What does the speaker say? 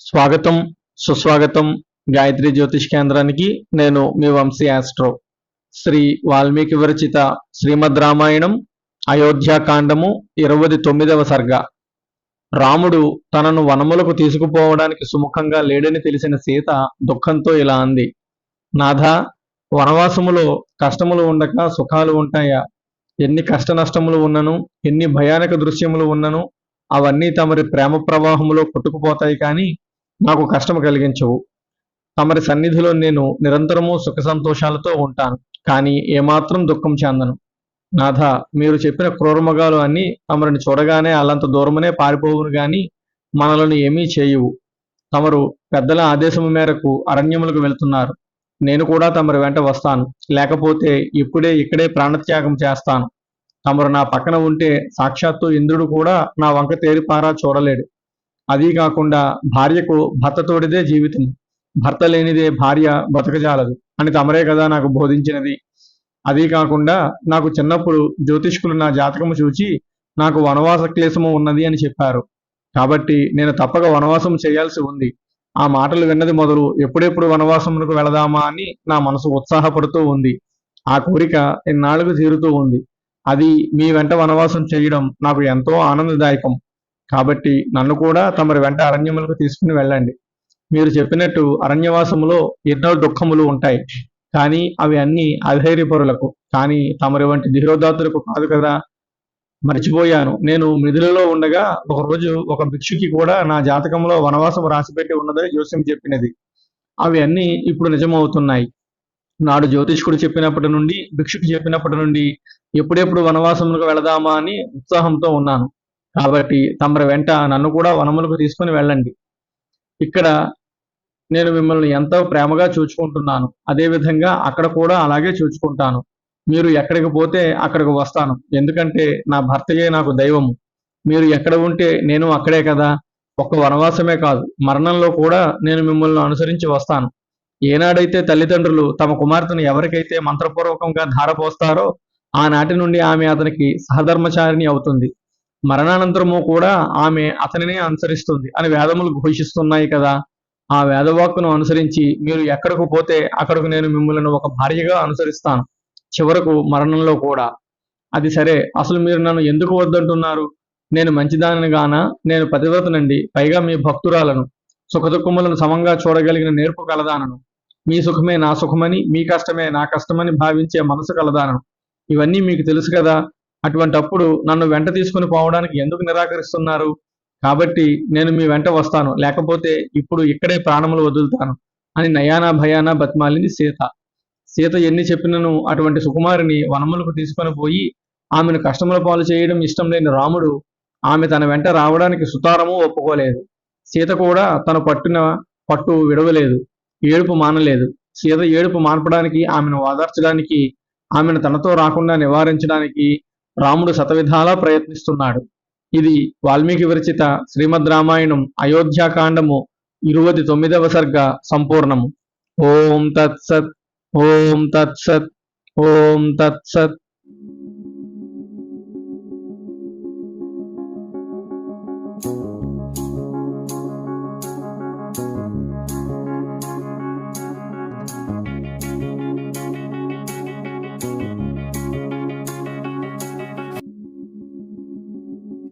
స్వాగతం సుస్వాగతం గాయత్రి జ్యోతిష్ కేంద్రానికి. నేను మీ వంశీ ఆస్ట్రో. శ్రీ వాల్మీకి విరచిత శ్రీమద్ రామాయణం అయోధ్యాకాండము ఇరవై తొమ్మిదవ సర్గ. రాముడు తనను వనములకు తీసుకుపోవడానికి సుముఖంగా లేడని తెలిసిన సీత దుఃఖంతో ఇలా అంది. నాథ వనవాసములో కష్టములు ఉండక సుఖాలు ఉంటాయా? ఎన్ని కష్ట నష్టములు ఉన్నను ఎన్ని భయానక దృశ్యములు ఉన్నను అవన్నీ తమరి ప్రేమ ప్రవాహములో కొట్టుకుపోతాయి కానీ నాకు కష్టం కలిగించవు. తమరి సన్నిధిలో నేను నిరంతరము సుఖ సంతోషాలతో ఉంటాను కానీ ఏమాత్రం దుఃఖం చెందను. నాథ మీరు చెప్పిన క్రూరమగాలు అన్నీ తమరిని చూడగానే అల్లంత దూరమునే పారిపోవును గాని మనలను ఏమీ చేయవు. తమరు పెద్దల ఆదేశము మేరకు అరణ్యములకు వెళ్తున్నారు. నేను కూడా తమరు వెంట వస్తాను. లేకపోతే ఇప్పుడే ఇక్కడే ప్రాణత్యాగం చేస్తాను. తమరు నా పక్కన ఉంటే సాక్షాత్తు ఇంద్రుడు కూడా నా వంక తేరిపారా చూడలేడు. అదీ కాకుండా భార్యకు భర్తతోడిదే జీవితం. భర్త లేనిదే భార్య బతకజాలదు అని తమరే కదా నాకు బోధించినది. అదీ కాకుండా నాకు చిన్నప్పుడు జ్యోతిష్కులు నా జాతకము చూచి నాకు వనవాస క్లేశము ఉన్నది అని చెప్పారు. కాబట్టి నేను తప్పక వనవాసం చేయాల్సి ఉంది. ఆ మాటలు విన్నది మొదలు ఎప్పుడెప్పుడు వనవాసమునకు వెళదామా అని నా మనసు ఉత్సాహపడుతూ ఉంది. ఆ కోరిక ఇన్నాళ్ళకు తీరుతూ ఉంది. అది మీ వెంట వనవాసం చేయడం నాకు ఎంతో ఆనందదాయకం. కాబట్టి నన్ను కూడా తమరి వెంట అరణ్యములకు తీసుకుని వెళ్ళండి. మీరు చెప్పినట్టు అరణ్యవాసములో ఎన్నో దుఃఖములు ఉంటాయి. కానీ అవి అన్ని అధైర్యపరులకు. కానీ తమరి వంటి ధీరోదాతులకు కాదు కదా. మర్చిపోయాను. నేను మిథులలో ఉండగా ఒకరోజు ఒక భిక్షుకి కూడా నా జాతకంలో వనవాసం రాసిపెట్టి ఉన్నదని జోస్యం చెప్పినది. అవి అన్నీ ఇప్పుడు నిజమవుతున్నాయి. నాడు జ్యోతిష్కుడు చెప్పినప్పటి నుండి భిక్షుకు చెప్పినప్పటి నుండి ఎప్పుడెప్పుడు వనవాసములకు వెళదామా అని ఉత్సాహంతో ఉన్నాను. కాబట్టి తమరి వెంట నన్ను కూడా వనములకు తీసుకుని వెళ్ళండి. ఇక్కడ నేను మిమ్మల్ని ఎంతో ప్రేమగా చూచుకుంటున్నాను. అదేవిధంగా అక్కడ కూడా అలాగే చూచుకుంటాను. మీరు ఎక్కడికి పోతే అక్కడికి వస్తాను. ఎందుకంటే నా భర్తయే నాకు దైవము. మీరు ఎక్కడ ఉంటే నేను అక్కడే కదా. ఒక్క వనవాసమే కాదు. మరణంలో కూడా నేను మిమ్మల్ని అనుసరించి వస్తాను. ఏనాడైతే తల్లిదండ్రులు తమ కుమార్తెను ఎవరికైతే మంత్రపూర్వకంగా ధారపోస్తారో ఆనాటి నుండి ఆమె అతనికి సహధర్మచారిణి అవుతుంది. మరణానంతరము కూడా ఆమె అతనినే అనుసరిస్తుంది అని వేదములు ఘోషిస్తున్నాయి కదా. ఆ వేదవాక్కును అనుసరించి మీరు ఎక్కడికి పోతే అక్కడకు నేను మిమ్మల్ని ఒక భార్యగా అనుసరిస్తాను. చివరకు మరణంలో కూడా. అది సరే అసలు మీరు నన్ను ఎందుకు వద్దంటున్నారు? నేను మంచిదానిని గాన? నేను పతివ్రతనండి. పైగా మీ భక్తురాలను. సుఖదుఖములను సమంగా చూడగలిగిన నేర్పు కలదానను. మీ సుఖమే నా సుఖమని మీ కష్టమే నా కష్టమని భావించే మనసు కలదానను. ఇవన్నీ మీకు తెలుసు కదా. అటువంటప్పుడు నన్ను వెంట తీసుకుని పోవడానికి ఎందుకు నిరాకరిస్తున్నారు? కాబట్టి నేను మీ వెంట వస్తాను. లేకపోతే ఇప్పుడు ఇక్కడే ప్రాణములు వదులుతాను. అని నయానా భయానా బతిమాలింది సీత. సీత ఎన్ని చెప్పినను అటువంటి సుకుమారిని వనములకు తీసుకొని పోయి ఆమెను కష్టముల పాలు చేయడం ఇష్టం లేని రాముడు ఆమె తన వెంట రావడానికి సుతారము ఒప్పుకోలేదు. సీత కూడా తను పట్టిన పట్టు విడవలేదు ఏడుపు మానలేదు. సీత ఏడుపు మార్పడానికి ఆమెను ఓదార్చడానికి ఆమెను తనతో రాకుండా నివారించడానికి రాముడు శతవిధాలా ప్రయత్నిస్తున్నాడు. ఇది వాల్మీకి విరచిత శ్రీమద్ రామాయణం అయోధ్యాకాండము ఇరువది తొమ్మిదవ సర్గ సంపూర్ణము. ఓం తత్సత్ ఓం తత్సత్ ఓం తత్సత్.